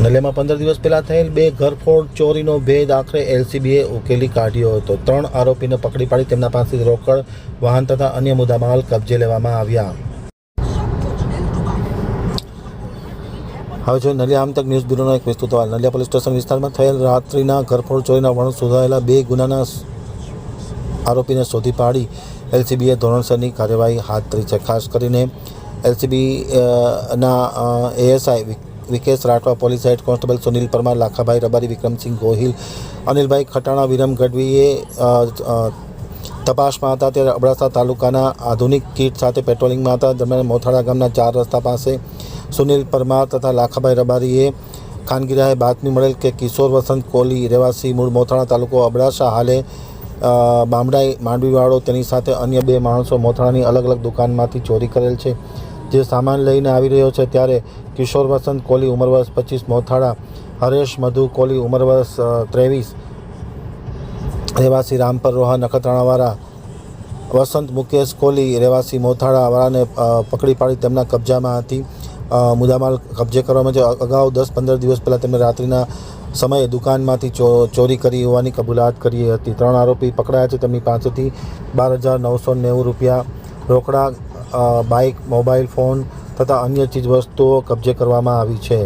નલિયામાં પંદર દિવસ પહેલાં થયેલ બે ઘરફોડ ચોરીનો ભેદ આખરે એલસીબીએ ઉકેલી કાઢ્યો હતો. ત્રણ આરોપીને પકડી પાડી તેમના પાસેથી રોકડ, વાહન તથા અન્ય મુદ્દામાલ કબજે લેવામાં આવ્યા. હવે જો નલિયા આમતક ન્યૂઝ બ્યુરોનો એક વિસ્તૃત અહેવાલ. નલિયા પોલીસ સ્ટેશન વિસ્તારમાં થયેલ રાત્રિના ઘરફોડ ચોરીના વણ શોધાયેલા બે ગુનાના આરોપીને શોધી પાડી એલસીબીએ ધોરણસરની કાર્યવાહી હાથ ધરી છે. ખાસ કરીને એલસીબી ના ASI Vikesh Rathwa, police head constable Sunil Parmar, Lakhabhai Rabari, Vikramsinh Gohil, Anilbhai Khatana, Viram ગઢવીએ તપાસમાં હતા. ત્યારે અબડાસા તાલુકાના આધુનિક કીટ સાથે પેટ્રોલિંગમાં હતા. દરમિયાન મોથાળા ગામના ચાર રસ્તા પાસે સુનિલ પરમાર તથા લાખાભાઈ રબારીએ ખાનગીરાએ બાતમી મળેલ કે કિશોર વસંત કોહલી રહેવાસી મૂળ મોથાળા તાલુકો અબડાસા. હાલે બામડાઈ માંડવીવાળો તેની સાથે અન્ય બે માણસો મોથાળાની અલગ અલગ દુકાનમાંથી ચોરી કરેલ છે. જે સામાન લઈને આવી રહ્યો છે ત્યારે કિશોર વસંત કોહલી ઉંમર વર્ષ પચીસ, મોથાળા, હરેશ મધુ કોહલી ઉંમર વર્ષ ત્રેવીસ, રહેવાસી રામપર રોહા, નખત્રાણાવાળા, વસંત મુકેશ કોહલી રહેવાસી મોથાળાવાળાને પકડી પાડી તેમના કબજામાં હતી. મુદ્દામાલ કબજે કરવામાં છે અગાઉ દસ પંદર દિવસ પહેલાં તેમણે રાત્રિના સમયે દુકાનમાંથી ચો, ચોરી કરી હોવાની કબૂલાત કરી હતી. ત્રણ આરોપી પકડાયા છે તેમની પાસેથી બાર હજાર નવસો નેવું રૂપિયા રોકડા બાઇક મોબાઈલ ફોન તથા અન્ય ચીજવસ્તુઓ કબજે કરવામાં આવી છે.